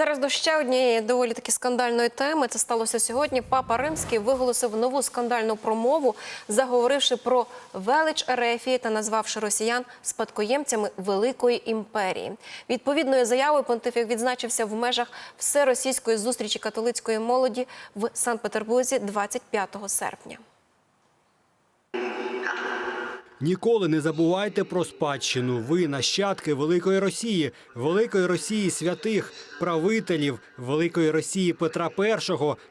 Зараз до ще однієї доволі таки скандальної теми. Це сталося сьогодні. Папа Римський виголосив нову скандальну промову, заговоривши про велич Ерефії та назвавши росіян спадкоємцями великої імперії. Відповідною заявою понтифік відзначився в межах всеросійської зустрічі католицької молоді в Санкт-Петербурзі 25 серпня. Ніколи не забувайте про спадщину. Ви нащадки великої Росії, великої Росії святих, правителів, великої Росії Петра І,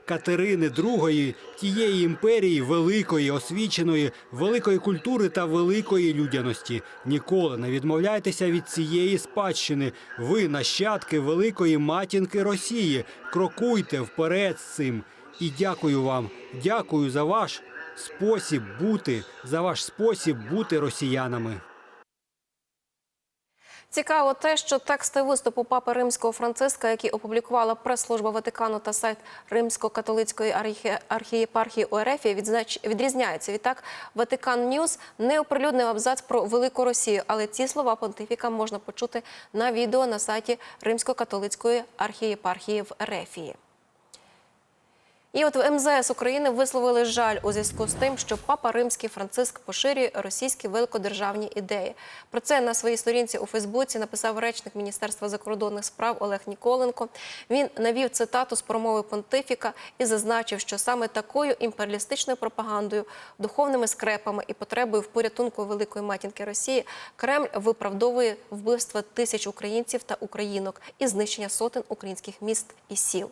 Катерини II, тієї імперії великої, освіченої, великої культури та великої людяності. Ніколи не відмовляйтеся від цієї спадщини. Ви нащадки великої матінки Росії. Крокуйте вперед з цим. І дякую вам. Дякую за ваш спосіб бути, за ваш спосіб бути росіянами. Цікаво те, що тексти виступу папи римського Франциска, які опублікувала прес-служба Ватикану та сайт Римсько-католицької архієпархії відзнач... відрізняються. Відтак, Ватикан Ньюс не оприлюднив абзац про велику Росію, але ці слова понтифіка можна почути на відео на сайті Римсько-католицької архієпархії в Ерефії. І от в МЗС України висловили жаль у зв'язку з тим, що папа римський Франциск поширює російські великодержавні ідеї. Про це на своїй сторінці у Фейсбуці написав речник Міністерства закордонних справ Олег Ніколенко. Він навів цитату з промови понтифіка і зазначив, що саме такою імперіалістичною пропагандою, духовними скрепами і потребою в порятунку великої матінки Росії Кремль виправдовує вбивства тисяч українців та українок і знищення сотень українських міст і сіл.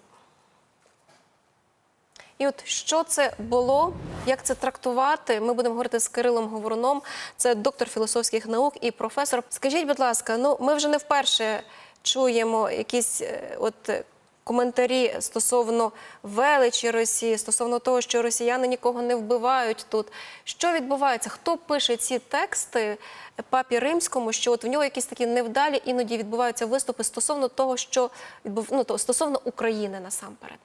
І от що це було, як це трактувати? Ми будемо говорити з Кирилом Говоруном. Це доктор філософських наук і професор. Скажіть, будь ласка, ну ми вже не вперше чуємо якісь е, от коментарі стосовно величі Росії, стосовно того, що росіяни нікого не вбивають тут. Що відбувається? Хто пише ці тексти папі римському? Що от в нього якісь такі невдалі іноді відбуваються виступи стосовно того, що відбув ну, то, стосовно України насамперед.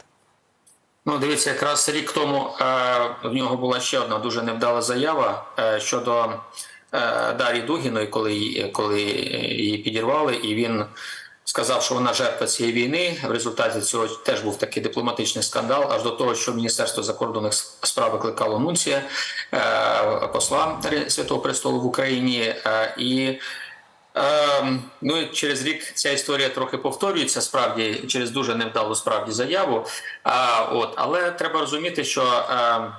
Ну, дивіться, якраз рік тому е, в нього була ще одна дуже невдала заява е, щодо е, Дар'ї Дугіної, коли, коли її підірвали, і він сказав, що вона жертва цієї війни. В результаті цього теж був такий дипломатичний скандал, аж до того, що Міністерство закордонних справ викликало нунція посла Святого Престолу в Україні. І ну і через рік ця історія трохи повторюється справді через дуже невдалу справді заяву. А, от, але треба розуміти, що ем,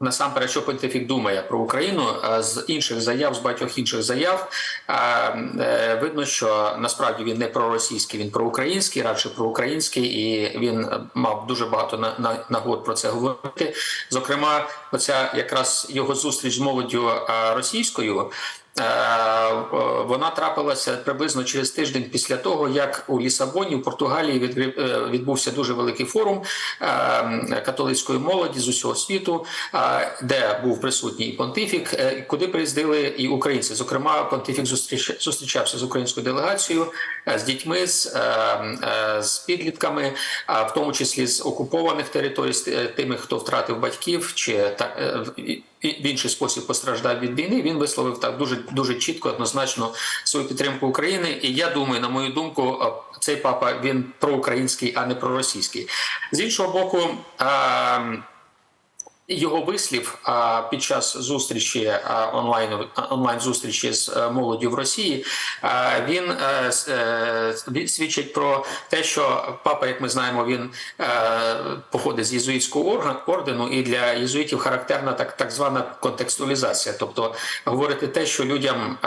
насамперед, що понтифік думає про Україну е, з інших заяв, з багатьох інших заяв, е, е, видно, що насправді він не проросійський, він проукраїнський, радше проукраїнський, і він мав дуже багато на, нагод про це говорити. Зокрема, оця якраз його зустріч з молоддю е, російською. Е, Вона трапилася приблизно через тиждень після того, як у Лісабоні, у Португалії, е, відбувся дуже великий форум е, католицької молоді з усього світу, е, де був присутній понтифік, е, куди приїздили і українці. Зокрема, понтифік зустріч- зустрічався з українською делегацією, е, з дітьми, з, е, е, з підлітками, в тому числі з окупованих територій, з е, тими, хто втратив батьків чи е, в- в інший спосіб постраждав від війни. Він висловив так дуже дуже чітко, однозначно свою підтримку України. І я думаю, на мою думку, е, цей папа він проукраїнський, а не проросійський. З іншого боку. е, його вислів під час зустрічі онлайн онлайн зустрічі з е, молоддю в Росії. Він е, е, свідчить про те, що папа, як ми знаємо, він походить з єзуїтського ордену, і для єзуїтів характерна так, так звана контекстуалізація, тобто говорити те, що людям.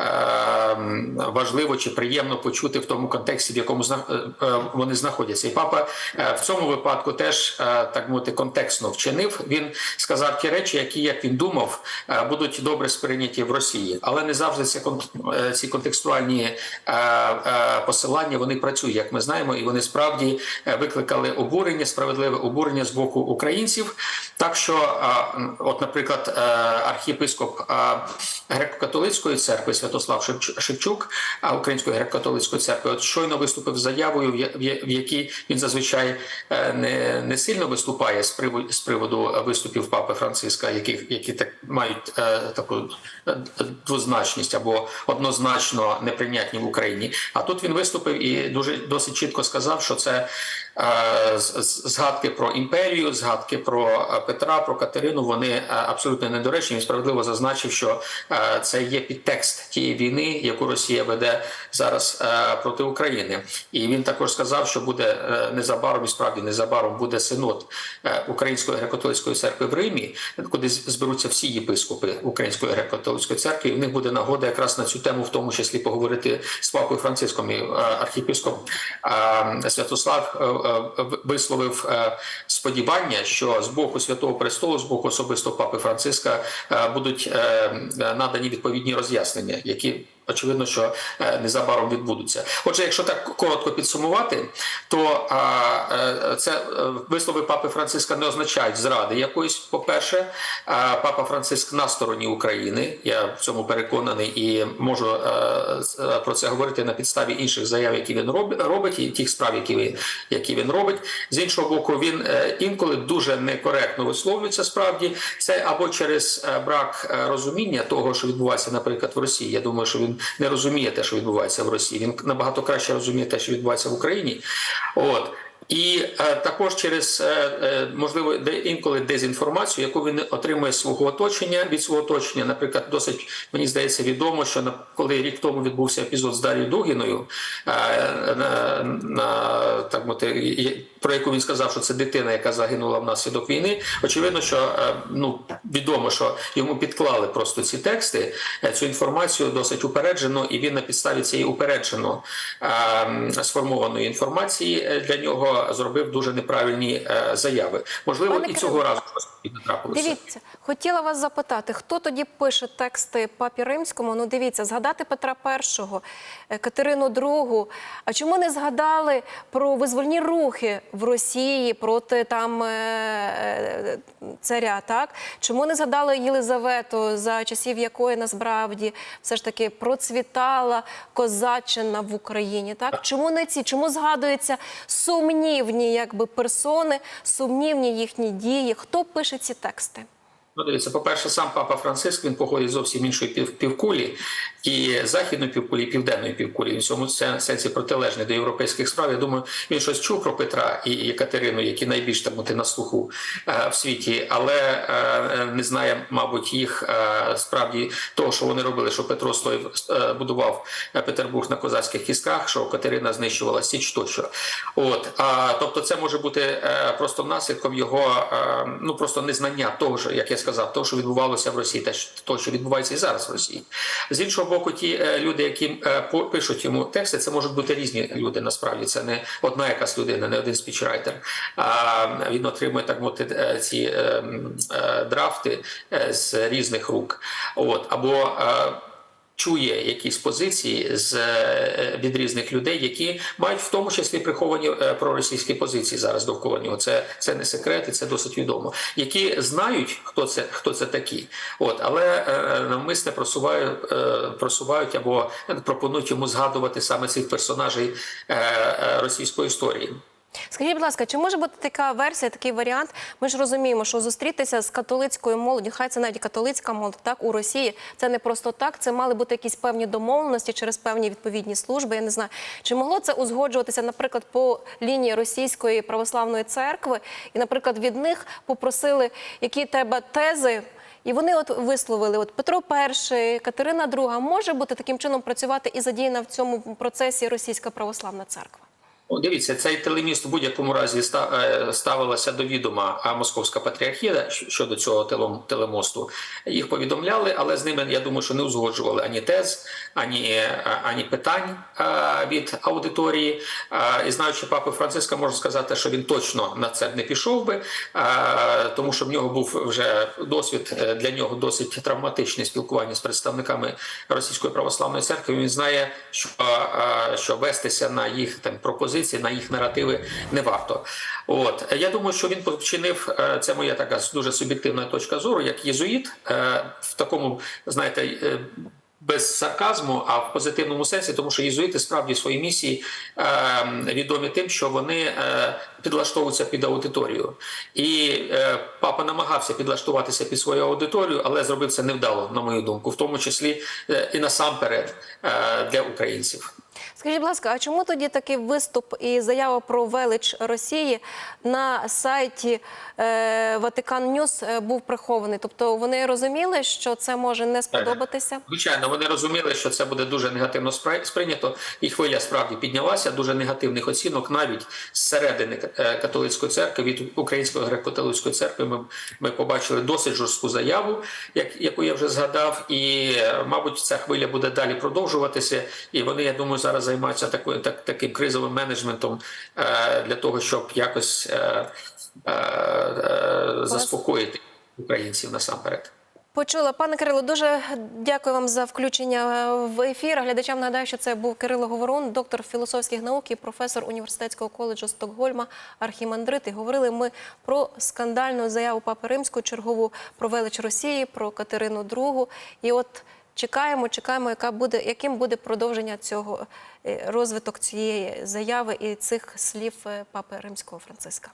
Е, е, важливо чи приємно почути в тому контексті, в якому е, е, вони знаходяться. І папа е, в цьому випадку теж так мовити контекстно вчинив. Він сказав ті речі, які, як він думав, будуть добре сприйняті в Росії, але не завжди ці, контекстуальні посилання вони працюють, як ми знаємо, і вони справді викликали обурення, справедливе обурення з боку українців. Так що, от, наприклад, архієпископ греко-католицької церкви Святослав Шевчук, а Української греко-католицької церкви, от щойно виступив з заявою, в якій він зазвичай е, не, не сильно виступає з приводу, з приводу виступів папи Франциска, які, які так мають е, таку е, двозначність або однозначно неприйнятні в Україні. А тут він виступив і дуже досить чітко сказав, що це згадки про імперію, згадки про е, Петра, про Катерину. Вони е, абсолютно недоречні. Він справедливо зазначив, що е, це є підтекст тієї війни, яку Росія веде зараз е, проти України. І він також сказав, що буде е, незабаром і справді незабаром буде синод е, Української греко-католицької церкви в Римі, куди зберуться всі єпископи Української греко-католицької церкви. І в них буде нагода якраз на цю тему, в тому числі поговорити з папою Франциском і е, архіпіскоп е, Святослав е, е, висловив е, сподівання, що з боку Святого Престолу, з боку особисто папи Франциска е, будуть е, надані відповідні роз'яснення, які очевидно, що е, незабаром відбудуться. Отже, якщо так коротко підсумувати, то е, це е, вислови папи Франциска не означають зради якоїсь. По перше, папа Франциск на стороні України. Я в цьому переконаний і можу про це говорити на підставі інших заяв, які він роб- робить, і тих справ, які він, які він робить. З іншого боку, він інколи дуже некоректно висловлюється. Справді це або через брак розуміння того, що відбувається, наприклад, в Росії. Я думаю, що він не розуміє те, що відбувається в Росії. Він набагато краще розуміє те, що відбувається в Україні. От. І е, також через е, е, можливо де інколи дезінформацію, яку він отримує свого оточення від свого оточення. Наприклад, досить мені здається відомо, що на коли рік тому відбувся епізод з Дар'єю Дугіною, е, на, на так і- про яку він сказав, що це дитина, яка загинула внаслідок війни. Очевидно, що е, ну відомо, що йому підклали просто ці тексти, е, цю інформацію досить упереджено, і він на підставі цієї упереджено е, сформованої інформації для нього зробив дуже неправильні заяви. Можливо, Пане і Кирило, цього разу щось не трапилося. Дивіться, хотіла вас запитати, хто тоді пише тексти папі римському? Ну, дивіться, згадати Петра І, е, Катерину II. А чому не згадали про визвольні рухи в Росії проти там е, е, царя? Так чому не згадали Єлизавету, за часів якої насправді все ж таки процвітала козаччина в Україні? Так чому не ці? Чому згадуються сумнівні якби персони, сумнівні їхні дії? Хто пише ці тексти? Ну, дивіться, по-перше, сам папа Франциск він походить зовсім іншої пів, півкулі, і західної півкулі, і південної півкулі. Він в цьому сенсі протилежний до європейських справ. Я думаю, він щось чув про Петра і Екатерину, які найбільш там бути на слуху е, в світі, але е, не знає, мабуть, їх е, справді того, що вони робили, що Петро стоїв, е, будував е, Петербург на козацьких кісках, що Катерина знищувала Січ тощо. От а тобто, це може бути е, просто наслідком його е, ну просто незнання того, як я сказав, того, що відбувалося в Росії, те, що- що відбувається і зараз в Росії. З іншого боку, ті е, люди, які е, пишуть йому тексти, це можуть бути різні люди. Насправді це не одна якась людина, не один спічрайтер. А він отримує так мовити е, ці е, м, е, драфти з різних рук. От або чує якісь позиції з е, від різних людей, які мають в тому числі приховані е, проросійські позиції зараз довкола нього. Це, це не секрет, і це досить відомо. Які знають, хто це хто це такі, от але е, навмисне просувають, просувають або пропонують йому згадувати саме цих персонажей російської історії. Скажіть, будь ласка, чи може бути така версія, такий варіант? Ми ж розуміємо, що зустрітися з католицькою молоддю, хай це навіть католицька молодь, так у Росії це не просто так. Це мали бути якісь певні домовленості через певні відповідні служби. Я не знаю, чи могло це узгоджуватися, наприклад, по лінії російської православної церкви, і, наприклад, від них попросили, які тебе тези. І вони от висловили, от Петро І, Катерина II, може бути таким чином працювати і задіяна в цьому процесі російська православна церква. Дивіться, цей телеміст в будь-якому разі е, ставилася до відома а, Московська патріархія щодо цього телем- телемосту. Їх повідомляли, але з ними я думаю, що не узгоджували ані тез, ані, е, ані питань е, від аудиторії. І знаючи папи Франциска, можу сказати, що він точно на це не пішов би, тому що в нього був вже досвід для нього досить травматичне спілкування з представниками Російської православної церкви. Він знає, що, що вестися на їх там пропозиції, на їх наративи не варто. От я думаю, що він вчинив е, це моя така дуже суб'єктивна точка зору, як єзуїт е, в такому, знаєте. е, без сарказму, а в позитивному сенсі, тому що єзуїти справді в своїй місії е, відомі тим, що вони е, підлаштовуються під аудиторію. І е, папа намагався підлаштуватися під свою аудиторію, але зробив це невдало, на мою думку, в тому числі е, і насамперед е, для українців. Скажіть, будь ласка, а чому тоді такий виступ і заява про велич Росії на сайті е, Ватикан Ньюс е, був прихований? Тобто вони розуміли, що це може не сподобатися? Звичайно, вони розуміли, що це буде дуже негативно спри- сприйнято, і хвиля справді піднялася. Дуже негативних оцінок навіть зсередини е, католицької церкви від української греко-католицької церкви. Ми, ми побачили досить жорстку заяву, як, яку я вже згадав, і мабуть, ця хвиля буде далі продовжуватися. І вони, я думаю, зараз займаються такою так, таким кризовим менеджментом е, для того, щоб якось е, е, е, заспокоїти українців насамперед. Почула, пане Кирило, дуже дякую вам за включення в ефір. Глядачам нагадаю, що це був Кирило Говорун, доктор філософських наук і професор університетського коледжу Стокгольма, архімандрит. І говорили ми про скандальну заяву Папи Римського, чергову про велич Росії, про Катерину II. І от чекаємо, чекаємо, яка буде, яким буде продовження цього е, розвиток цієї заяви і цих слів е, Папи Римського Франциска.